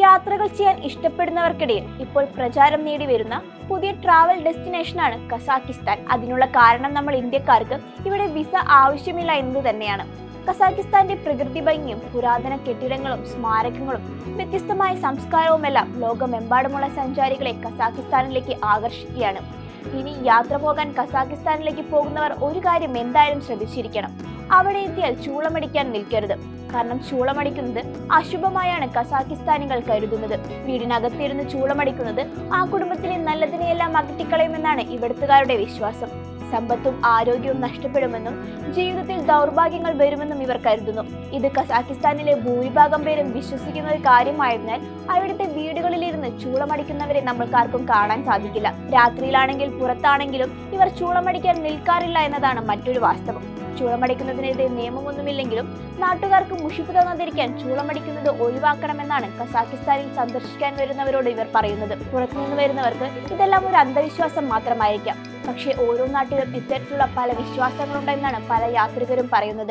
യാത്രകൾ ചെയ്യാൻ ഇഷ്ടപ്പെടുന്നവർക്കിടയിൽ ഇപ്പോൾ പ്രചാരം നേടി വരുന്ന പുതിയ ട്രാവൽ ഡെസ്റ്റിനേഷനാണ് കസാക്കിസ്ഥാൻ. അതിനുള്ള കാരണം നമ്മൾ ഇന്ത്യക്കാർക്ക് ഇവിടെ വിസ ആവശ്യമില്ല എന്നത് തന്നെയാണ്. കസാക്കിസ്ഥാന്റെ പ്രകൃതി ഭംഗിയും പുരാതന കെട്ടിടങ്ങളും സ്മാരകങ്ങളും വ്യത്യസ്തമായ സംസ്കാരവുമെല്ലാം ലോകമെമ്പാടുമുള്ള സഞ്ചാരികളെ കസാക്കിസ്ഥാനിലേക്ക് ആകർഷിക്കുകയാണ്. ഇനി യാത്ര പോകാൻ കസാക്കിസ്ഥാനിലേക്ക് പോകുന്നവർ ഒരു കാര്യം എന്തായാലും ശ്രദ്ധിച്ചിരിക്കണം. അവിടെ എത്തിയാൽ ചൂളമടിക്കാൻ നിൽക്കരുത്. കാരണം ചൂളമടിക്കുന്നത് അശുഭമായാണ് കസാക്കിസ്ഥാനികൾ കരുതുന്നത്. വീടിനകത്തിരുന്ന് ചൂളമടിക്കുന്നത് ആ കുടുംബത്തിലെ നല്ലതിനെയെല്ലാം അകറ്റിക്കളയുമെന്നാണ് ഇവിടുത്തുകാരുടെ വിശ്വാസം. സമ്പത്തും ആരോഗ്യവും നഷ്ടപ്പെടുമെന്നും ജീവിതത്തിൽ ദൗർഭാഗ്യങ്ങൾ വരുമെന്നും ഇവർ കരുതുന്നു. ഇത് കസാക്കിസ്ഥാനിലെ ഭൂരിഭാഗം പേരും വിശ്വസിക്കുന്ന ഒരു കാര്യമായതിനാൽ അവിടുത്തെ വീടുകളിലിരുന്ന് ചൂളമടിക്കുന്നവരെ നമ്മൾക്കാർക്കും കാണാൻ സാധിക്കില്ല. രാത്രിയിലാണെങ്കിൽ പുറത്താണെങ്കിലും ഇവർ ചൂളമടിക്കാൻ നിൽക്കാറില്ല എന്നതാണ് മറ്റൊരു വാസ്തവം. ചൂളമടിക്കുന്നതിനെതിരെ നിയമമൊന്നുമില്ലെങ്കിലും നാട്ടുകാർക്ക് മുഷിപ്പ് തന്നാതിരിക്കാൻ ചൂളമടിക്കുന്നത് ഒഴിവാക്കണമെന്നാണ് കസാക്കിസ്ഥാനിൽ സന്ദർശിക്കാൻ വരുന്നവരോട് ഇവർ പറയുന്നത്. പുറത്തുനിന്ന് വരുന്നവർക്ക് ഇതെല്ലാം ഒരു അന്ധവിശ്വാസം മാത്രമായിരിക്കാം. പക്ഷേ ഓരോ നാട്ടിലും ഇത്തരത്തിലുള്ള പല വിശ്വാസങ്ങളുണ്ടെന്നാണ് പല യാത്രികരും പറയുന്നത്.